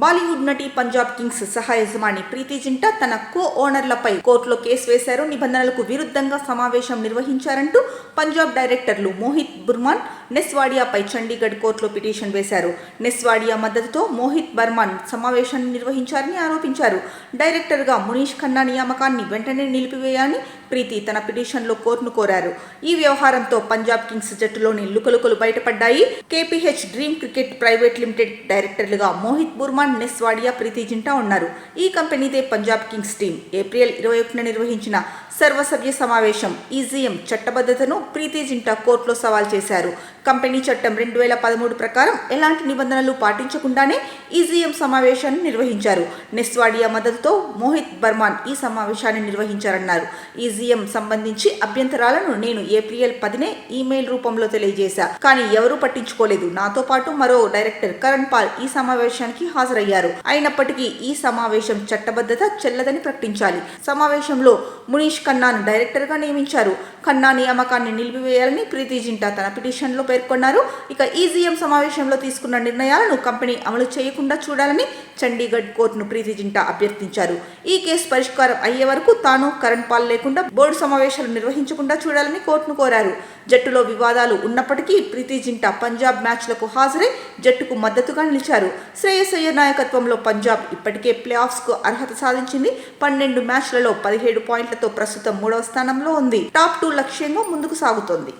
బాలీవుడ్ నటి పంజాబ్ కింగ్స్ సహా యజమాని ప్రీతి జింటా తన కో ఓనర్లపై కోర్టులో కేసు వేశారు. నిబంధనలకు విరుద్ధంగా సమావేశం నిర్వహించారంటూ పంజాబ్ డైరెక్టర్లు మోహిత్ బుర్మాన్ నెస్వాడియాపై చండీగఢ్ కోర్టులో పిటిషన్ వేశారు. నెస్వాడియా మద్దతుతో మోహిత్ బర్మాన్ సమావేశాన్ని నిర్వహించారని ఆరోపించారు. డైరెక్టర్గా మునీష్ ఖన్నా నియామకాన్ని వెంటనే నిలిపివేయాలని ప్రీతి తన పిటిషన్లో కోర్టును కోరారు. ఈ వ్యవహారంతో పంజాబ్ కింగ్స్ జట్టులోని లుకలుకలు బయటపడ్డాయి. KPH dream cricket private limited డైరెక్టర్లుగా మోహిత్ బుర్మాన్ నెస్వాడియా ప్రీతి జింటా ఉన్నారు. ఈ కంపెనీదే పంజాబ్ కింగ్స్ టీం. ఏప్రిల్ ఇరవై ఒకటిన నిర్వహించిన సర్వసభ్య సమావేశం ఈజీఎం చట్టబద్ధతను ప్రీతి జింటా కోర్టులో సవాల్ చేశారు. కంపెనీ చట్టం రెండు వేల పదమూడు ప్రకారం ఎలాంటి నిబంధనలు పాటించకుండానే ఈజీఎం సమావేశాన్ని నిర్వహించారు. నెస్వాడియా మద్దతుతో మోహిత్ బర్మాన్ ఈ సమావేశాన్ని నిర్వహించారన్నారు. ఈజీఎం సంబంధించి అభ్యంతరాలను నేను ఏప్రిల్ పదినే ఈమెయిల్ రూపంలో తెలియజేశా. కానీ ఎవరూ పట్టించుకోలేదు. నాతో పాటు మరో డైరెక్టర్ కరణ్ పాల్ ఈ సమావేశానికి హాజరయ్యారు. అయినప్పటికీ ఈ సమావేశం చట్టబద్ధత చెల్లదని ప్రకటించాలి. సమావేశంలో మునీష్ ఖన్నాను డైరెక్టర్గా నియమించారు. ఖన్నా నియామకాన్ని నిలిపివేయాలని ప్రీతి జింటా తన పిటిషన్లో పేర్కొన్నారు. ఇక ఈజీఎం సమావేశంలో తీసుకున్న నిర్ణయాలను కంపెనీ అమలు చేయకుండా చూడాలని చండీగఢ్ కోర్టును ప్రీతి జింటా అభ్యర్థించారు. ఈ కేసు పరిష్కారం అయ్యే వరకు తాను కరణ్ పాల్ లేకుండా బోర్డు సమావేశాలు నిర్వహించకుండా చూడాలని కోర్టును కోరారు. జట్టులో వివాదాలు ఉన్నప్పటికీ ప్రీతి జింటా పంజాబ్ మ్యాచ్లకు హాజరై జట్టుకు మద్దతుగా నిలిచారు. శ్రేయస్ అయ్యర్ నాయకత్వంలో పంజాబ్ ఇప్పటికే ప్లే ఆఫ్స్కు అర్హత సాధించింది. పన్నెండు మ్యాచ్లలో పదిహేడు పాయింట్లతో ప్రస్తుతం ప్రస్తుతం మూడవ స్థానంలో ఉంది. టాప్ టూ లక్ష్యంగా ముందుకు సాగుతోంది.